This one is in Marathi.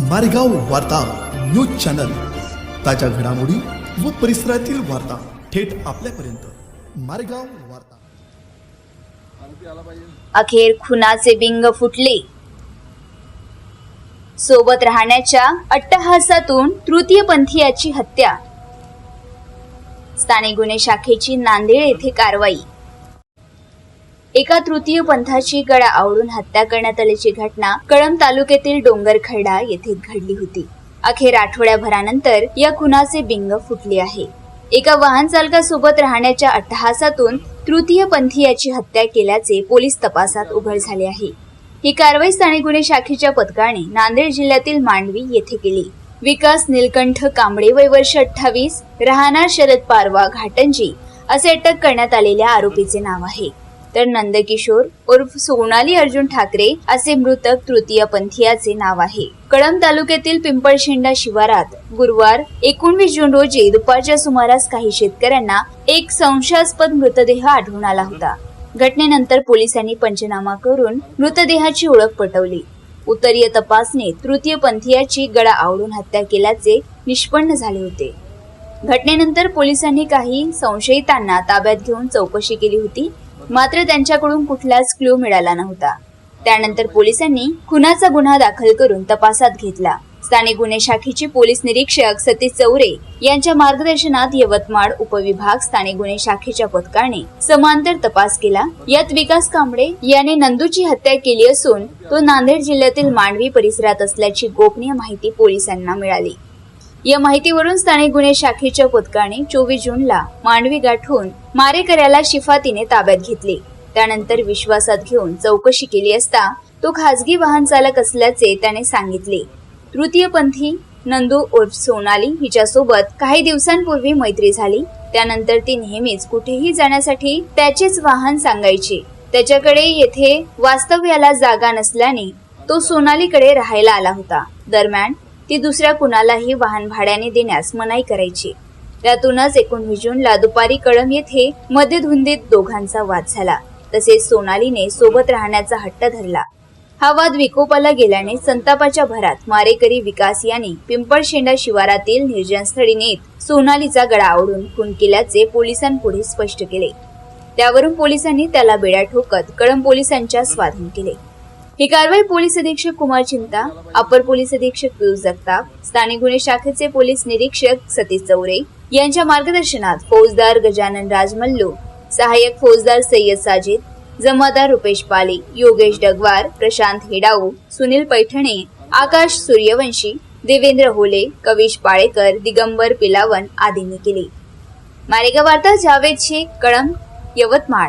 मारेगाव वार्ता न्यूज चॅनल. ताज्या घडामोडी व परिसरातील वार्ता थेट आपल्यापर्यंत. मारेगाव वार्ता. अखेर खुनाचे बिंग फुटले. सोबत राहण्याच्या अट्टहासातून तृतीयपंथीयाची हत्या. स्थानिक गुन्हे शाखेची नांदेड येथे कारवाई. एका तृतीय पंथाची गळा आवडून हत्या करण्यात आल्याची घटना कळंब तालुक्यातील डोंगरखडा येथे घडली होती. अखेर आठवड्याभरानंतर या खुनाचे बिंग फुटले आहे. एका वाहन चालकासोबत राहण्याच्या अट्टहासातून तृतीय पंथीयाची हत्या केल्याचे पोलीस तपासात उघड झाले आहे. ही कारवाई स्थानिक गुन्हे शाखेच्या पथकाने नांदेड जिल्ह्यातील मांडवी येथे केली. विकास निलकंठ कांबळे वय वर्ष अठ्ठावीस राहणार शरद पारवा घाटंजी असे अटक करण्यात आलेल्या आरोपीचे नाव आहे. तर नंदकिशोर उर्फ सोनाली अर्जुन ठाकरे असे मृतक तृतीय पंथीयाचे नाव आहे. कळंब तालुक्यातील पिंपळशेंडा शिवारात गुरुवार एकोणवीस जून रोजी दुपारच्या सुमारास काही शेतकऱ्यांना एक संशयास्पद मृतदेह आढळून आला होता. घटनेनंतर पोलिसांनी पंचनामा करून मृतदेहाची ओळख पटवली. उत्तरीय तपासणीत तृतीय पंथीयाची गळा आवडून हत्या केल्याचे निष्पन्न झाले होते. घटनेनंतर पोलिसांनी काही संशयितांना ताब्यात घेऊन चौकशी केली होती. मात्र त्यांच्याकडून कुठलाच क्ल्यू मिळाला नव्हता. त्यानंतर पोलिसांनी खुनाचा गुन्हा दाखल करून तपासात घेतला. स्थानिक गुन्हे शाखेचे पोलीस निरीक्षक सतीश चौरे यांच्या मार्गदर्शनात यवतमाळ उपविभाग स्थानिक गुन्हे शाखेच्या पथकाने समांतर तपास केला. यात विकास कांबळे याने नंदूची हत्या केली असून तो नांदेड जिल्ह्यातील मांडवी परिसरात असल्याची गोपनीय माहिती पोलिसांना मिळाली. या माहितीवरून स्थानिक गुन्हे शाखेच्या पथकाने चोवीस जूनला मांडवी गाठून मारेकऱ्याला शिफातीने ताब्यात घेतले. त्यानंतर विश्वासात घेऊन चौकशी केली असता तो खासगी वाहन चालक असल्याचे त्याने सांगितले. तृतीयपंथी नंदू उर्फ सोनाली हिच्यासोबत काही दिवसांपूर्वी मैत्री झाली. त्यानंतर ती नेहमीच कुठेही जाण्यासाठी त्याचेच वाहन सांगायची. त्याच्याकडे येथे वास्तव्याला जागा नसल्याने तो सोनालीकडे राहायला आला होता. दरम्यान ती दुसऱ्या कुणालाही वाहन भाड्याने देण्यास मनाई करायची. त्यातूनच एकोणवीस जूनला दुपारी कळम येथे मध्यधुंदीत दोघांचा वाद झाला. तसेच सोनालीने सोबत राहण्याचा हट्ट धरला. हा वाद विकोपाला गेल्याने संतापाच्या भरात मारेकरी विकास यांनी पिंपळशेंडा शिवारातील निर्जनस्थळी नेत सोनालीचा गळा आवडून खून केल्याचे पोलिसांपुढे स्पष्ट केले. त्यावरून पोलिसांनी त्याला बेड्या ठोकत कळंब पोलिसांच्या स्वाधीन केले. ही कारवाई पोलीस अधीक्षक कुमार चिंता अपर पोलीस अधीक्षक पियुष जगताप स्थानिक गुन्हे शाखेचे पोलीस निरीक्षक सतीश चौरे यांच्या मार्गदर्शनात फौजदार गजानन राजमल्लू सहाय्यक फौजदार सय्यद साजिद जमादार रुपेश पाले योगेश डगवार प्रशांत हेडाऊ सुनील पैठणे आकाश सूर्यवंशी देवेंद्र होले कविश पाळेकर दिगंबर पिलावन आदींनी केले. मारेगाव वार्ता जावेद शेख कळंब यवतमाळ.